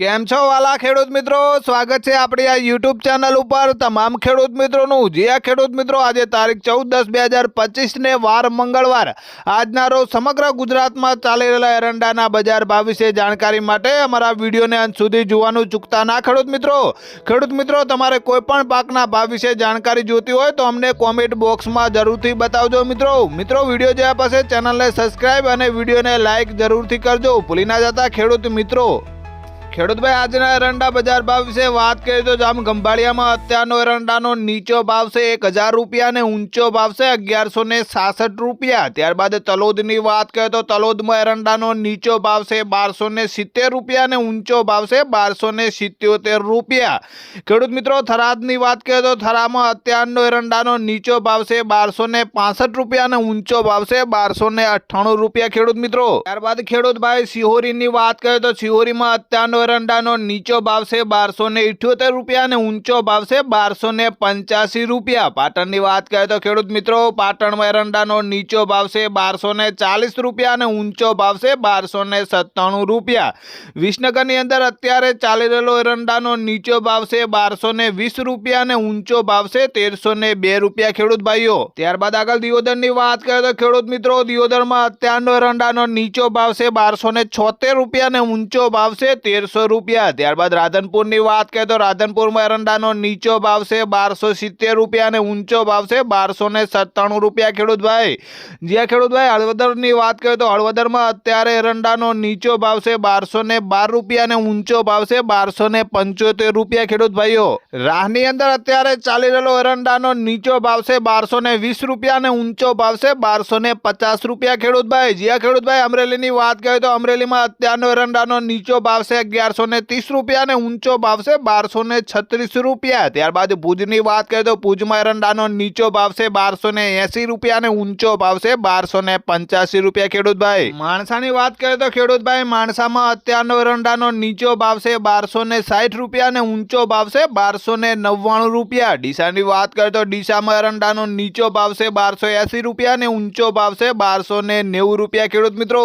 કેમ છો વાલા ખેડૂત મિત્રો? સ્વાગત છે આપણી આ યુટ્યુબ ચેનલ ઉપર. તમામ ખેડૂત મિત્રોનું, જે આ ખેડૂત મિત્રો આજે તારીખ ચૌદ દસ બે હજાર પચીસને વાર મંગળવાર, આજના રોજ સમગ્ર ગુજરાતમાં ચાલી રહેલા એરંડાના બજાર ભાવ વિશે જાણકારી માટે અમારા વિડીયોને અંત સુધી જોવાનું ચૂકતા ના ખેડૂત મિત્રો. ખેડૂત મિત્રો, તમારે કોઈપણ પાકના ભાવ વિશે જાણકારી જોતી હોય તો અમને કોમેન્ટ બોક્સમાં જરૂરથી બતાવજો મિત્રો. મિત્રો, વીડિયો જોયા પાસે ચેનલને સબસ્ક્રાઇબ અને વિડીયોને લાઇક જરૂરથી કરજો. ભૂલી ના જતા ખેડૂત મિત્રો. ખેડૂતભાઈ, આજના એરંડા બજાર ભાવ વિશે વાત કરીએ તો જામ ગંભાળિયામાં અત્યારનો એરંડાનો નીચો ભાવ છે એક હજાર રૂપિયા અને ઊંચો ભાવ છે અગિયારસો ને સાસઠ રૂપિયા. ત્યારબાદ તલોદની વાત કરીએ તો તલોદમાં એરંડાનો નીચો ભાવ છે બારસો ને સિત્તેર રૂપિયા અને ઊંચો ભાવ છે બારસો ને સિત્યોતેર રૂપિયા. ખેડૂત મિત્રો, થરાદની વાત કરીએ તો થરામાં અત્યારનો એરંડાનો નીચો ભાવ છે બારસો ને પાસઠ રૂપિયા અને ઊંચો ભાવ છે બારસો ને અઠ્ઠાણું રૂપિયા ખેડૂત મિત્રો. ત્યારબાદ ખેડૂતભાઈ, સિહોરીની વાત કરીએ તો સિહોરીમાં અત્યારનો એરંડાનો નીચો ભાવ છે બારસો ને ઇઠ્યોતેર રૂપિયા અને ઊંચો ભાવ છે બારસો ને પંચ્યાસી રૂપિયા. પાટણની વાત કરીએ તો ખેડૂત મિત્રો, પાટણમાં એરંડાનો નીચો ભાવ છે બારસો ને ચાલીસ રૂપિયા અને ઊંચો ભાવ છે બારસો ને સત્તાણું રૂપિયા. વિસનગરની અંદર અત્યારે ચાલી રહેલો એરંડાનો નીચો ભાવ છે બારસો ને વીસ રૂપિયા અને ઊંચો ભાવ છે તેરસો ને બે રૂપિયા. ખેડૂત ભાઈઓ, ત્યારબાદ આગળ દિયોદરની વાત કરીએ તો ખેડૂત મિત્રો, દિયોદરમાં અત્યારનો એરંડાનો નીચો ભાવ છે બારસો ને છોતેર રૂપિયા અને ઊંચો ભાવ છે તેરસો રૂપિયા. ત્યારબાદ રાધનપુરની વાત કરીએ તો રાધનપુરમાં એરંડાનો નીચો ભાવ છે બારસો સિત્તેર રૂપિયા અને ઊંચો ભાવ છે બારસો ને સત્તાણું રૂપિયા. ખેડૂતભાઈ જ્યાં ખેડૂતભાઈ હળવદરની વાત કરીએ તો હળવદરમાં અત્યારે એરંડાનો નીચો ભાવ છે બારસો ને બાર રૂપિયા અને ઊંચો ભાવ છે બારસો ને પંચોતેર રૂપિયા. ખેડૂતભાઈઓ રાહની અંદર અત્યારે ચાલી રહેલો એરંડાનો નીચો ભાવ છે બારસો ને વીસ રૂપિયા અને ઊંચો ભાવ છે બારસો ને પચાસ રૂપિયા. ખેડૂતભાઈ જ્યાં ખેડૂતભાઈ અમરેલીની વાત કરીએ તો અમરેલીમાં અત્યારનો એરંડાનો નીચો ભાવ છે અગિયારસો ને ત્રીસ રૂપિયા અને ઊંચો ભાવ છે બારસો ને છત્રીસ રૂપિયા. ત્યારબાદ ભુજની વાત કરીએ તો ભુજમાં એરંડાનો નીચો ભાવ છે બારસો ને એસી રૂપિયા અને ઊંચો ભાવ છે બારસો ને પંચ્યાસી રૂપિયા, ખેડૂતભાઈ. માણસાની વાત કરીએ તો ખેડૂતભાઈ, માણસામાં અત્યારનો એરંડાનો નીચો ભાવ છે બારસો ને સાઠ રૂપિયા અને ઊંચો ભાવ છે બારસો ને નવ્વાણું રૂપિયા. ડીસાની વાત કરીએ તો ડીસામાં એરંડાનો નીચો ભાવ છે બારસો એસી રૂપિયા અને ઊંચો ભાવ છે બારસો ને નેવું રૂપિયા, ખેડૂત મિત્રો.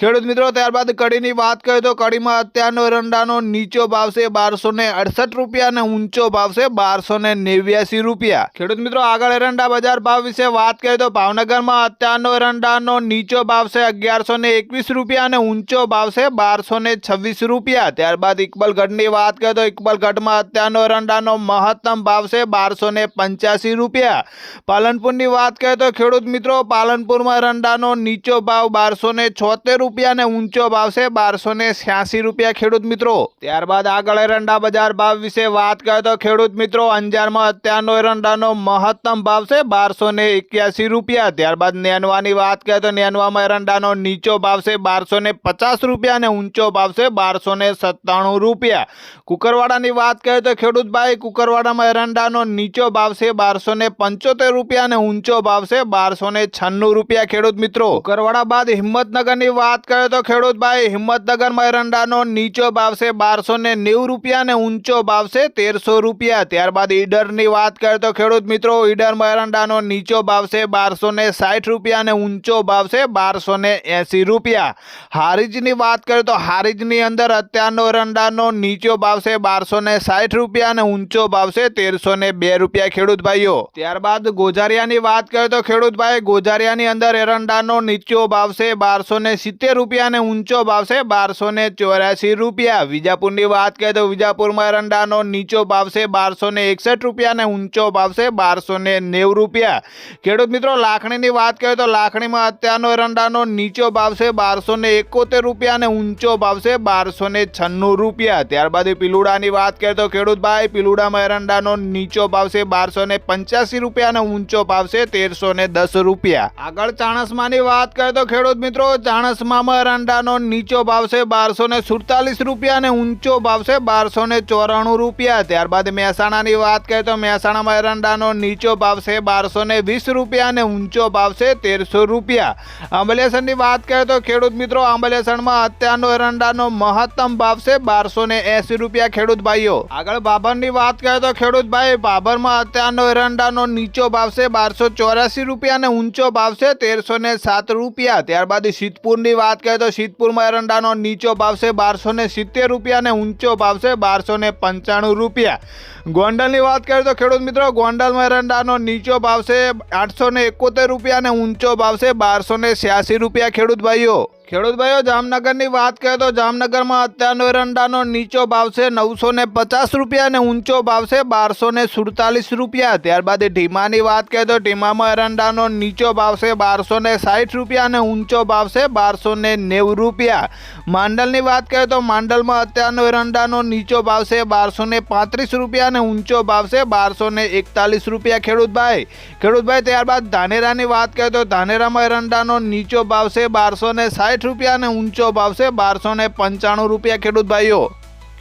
ખેડૂત મિત્રો, ત્યારબાદ કડીની વાત કરીએ તો કડીમાં અત્યારનો એરંડાનો નીચો ભાવ છે બારસો ને અડસઠ રૂપિયા અને ઊંચો ભાવ છે બારસો ને નેવ્યાસી રૂપિયા. ખેડૂત મિત્રો, આગળ એરંડા બજાર ભાવ વિશે વાત કરીએ તો ભાવનગરમાં અત્યારનો એરંડાનો નીચો ભાવ છે અગિયારસો ને એકવીસ રૂપિયા અને ઊંચો ભાવ છે બારસો ને છવ્વીસ રૂપિયા. ત્યારબાદ ઇકબલગઢની વાત કરીએ તો ઇકબલગઢમાં અત્યારનો એરંડાનો મહત્તમ ભાવ છે બારસો ને પંચ્યાસી રૂપિયા. પાલનપુરની વાત કરીએ તો ખેડૂત મિત્રો, પાલનપુરમાં એરંડાનો નીચો ભાવ બારસો ને છોતેર રૂપિયા અને ઊંચો ભાવ છે બારસો ને છ્યાસી રૂપિયા. ખેડૂત મિત્રો. ત્યારબાદ આગળ એરંડા બજાર ભાવ વિશે વાત કરીએ તો ખેડૂત મિત્રો અંજારમાં અત્યારનો એરંડાનો મહત્તમ ભાવ છે બારસો ને એક્યાસી રૂપિયા. ત્યારબાદ નેનવાની વાત કરીએ તો નેનવામાં એરંડાનો નીચો ભાવ છે બારસો ને પચાસ રૂપિયા અને ઊંચો ભાવ છે બારસો ને સત્તાણું રૂપિયા. કુકરવાડાની વાત કરીએ તો ખેડૂત ભાઈ કુકરવાડામાં એરંડાનો નીચો ભાવ છે બારસો ને પંચોતેર રૂપિયા અને ઊંચો ભાવ છે બારસો ને છન્નું રૂપિયા. ખેડૂત મિત્રો, કુકરવાડા બાદ હિંમતનગરની વાત કરીએ તો ખેડૂત ભાઈ હિંમતનગરમાં એરંડાનો નીચો ભાવ છે બારસો ને નેવું રૂપિયા અને ઊંચો ભાવ છે તેરસો રૂપિયા. ત્યારબાદ ઈડરની વાત કરીએ તો ખેડૂત મિત્રો, ઈડર મરંડાનો નીચો ભાવ છે બારસો ને સાઠ રૂપિયા અને ઊંચો ભાવ છે બારસો ને એંસી રૂપિયા. હારીજની વાત કરીએ તો હારીજની અંદર અત્યારનો એરંડાનો નીચો ભાવ છે બારસો ને સાઠ રૂપિયા અને ઊંચો ભાવ છે તેરસો ને બે રૂપિયા ખેડૂત ભાઈઓ. ત્યારબાદ ગોજારિયાની વાત કરીએ તો ખેડૂત ભાઈ ગોજારિયાની અંદર એરંડાનો નીચો ભાવ છે બારસો ને સિત્તેર રૂપિયા અને ઊંચો ભાવ છે બારસો ને ચોર્યાસી રૂપિયા. વિજાપુરની વાત કરીએ તો વિજાપુરમાં એરંડાનો નીચો ભાવ છે બારસો ને એકસઠ રૂપિયા અને ઊંચો ભાવ છે બારસો ને નેવું રૂપિયા ખેડૂત મિત્રો, લાખણીની વાત કરીએ તો લાખણીમાં અત્યારનો એરંડાનો નીચો ભાવ છે બારસો ને એકોતેર રૂપિયા અને ઊંચો ભાવ છે બારસો ને છન્નું રૂપિયા. ત્યારબાદ પીલુડાની વાત કરીએ તો ખેડૂત ભાઈ, પીલુડામાં એરંડાનો નીચો ભાવ છે બારસો ને પંચ્યાસી રૂપિયા અને ઊંચો ભાવ છે તેરસો ને દસ રૂપિયા. આગળ ચાણસમાની વાત કરીએ તો ખેડૂત મિત્રો, ચાણસમામાં એરંડાનો નીચો ભાવ છે બારસો ને સુડતાલીસ રૂપિયા અને ઊંચો ભાવ છે બારસો ને ચોરાણું રૂપિયા. ત્યારબાદ મહેસાણાની વાત કરીએ તો મહેસાણામાં એરંડાનો નીચો ભાવ છે બારસો ને વીસ રૂપિયા અને ઊંચો ભાવ છે તેરસો રૂપિયા. આંબલેસરની વાત કરીએ તો ખેડૂત મિત્રો આંબલેસરમાં અત્યારનો એરંડાનો મહત્તમ ભાવ છે બારસો ને એસી રૂપિયા ખેડૂત ભાઈઓ. આગળ બાબરની વાત કરીએ તો ખેડૂત ભાઈ બાબરમાં અત્યારનો એરંડાનો નીચો ભાવ છે બારસો ચોરાસી રૂપિયા અને ઊંચો ભાવ છે તેરસો ને સાત રૂપિયા. ત્યારબાદ સિદ્ધપુરની વાત કરીએ તો સિદ્ધપુરમાં એરંડાનો નીચો ભાવ છે બારસો ને સિત્તેર રૂપિયા અને ઊંચો ભાવ છે બારસો ને પંચાણું રૂપિયા. ગોંડલની વાત કરીએ તો ખેડૂત મિત્રો, ગોંડલ મરંડાનો નીચો ભાવ છે આઠસો ને એકોતેર રૂપિયા અને ઊંચો ભાવ છે બારસો ને છ્યાસી રૂપિયા ખેડૂત ભાઈઓ. ખેડૂત ભાઈઓ જામનગરની વાત કરીએ તો જામનગરમાં અત્યારનો એરંડાનો નીચો ભાવ છે નવસો ને પચાસ રૂપિયા અને ઊંચો ભાવ છે બારસો ને સુડતાલીસ રૂપિયા. ત્યારબાદ ઢીમાની વાત કરીએ તો ઢીમામાં એરંડાનો નીચો ભાવ છે બારસો ને સાઠ રૂપિયા અને ઊંચો ભાવ છે બારસો ને નેવું રૂપિયા. માંડલની વાત કરીએ તો માંડલમાં અત્યારનો એરંડાનો નીચો ભાવ છે બારસો ને પાંત્રીસ રૂપિયા અને ઊંચો ભાવ છે બારસો ને એકતાલીસ રૂપિયા ખેડૂતભાઈ. ખેડૂતભાઈ, ત્યારબાદ ધાનેરાની વાત કરીએ તો ધાનેરામાં એરંડાનો નીચો ભાવ છે બારસો ને સાઠ રૂપિયા અને ઊંચો ભાવ છે બારસો ને પંચાણું રૂપિયા ખેડૂત ભાઈઓ.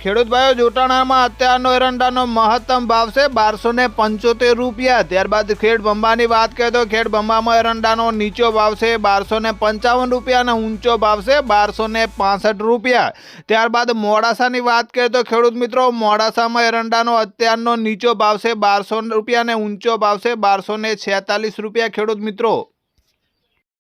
ખેડૂત ભાઈઓ, જોટાણામાં અત્યારનો એરંડાનો મહત્તમ ભાવ છે બારસો ને પંચોતેર રૂપિયા. ત્યારબાદ ખેડ બંબાની વાત કરીએ તો ખેડ બંબામાં એરંડાનો નીચો ભાવ છે બારસો ને પંચાવન રૂપિયા અને ઊંચો ભાવ છે બારસો ને પાસઠ રૂપિયા. ત્યારબાદ મોડાસાની વાત કરીએ તો ખેડૂત મિત્રો, મોડાસામાં એરંડાનો અત્યારનો નીચો ભાવ છે બારસો રૂપિયા અને ઊંચો ભાવ છે બારસો ને છેતાલીસ રૂપિયા ખેડૂત મિત્રો.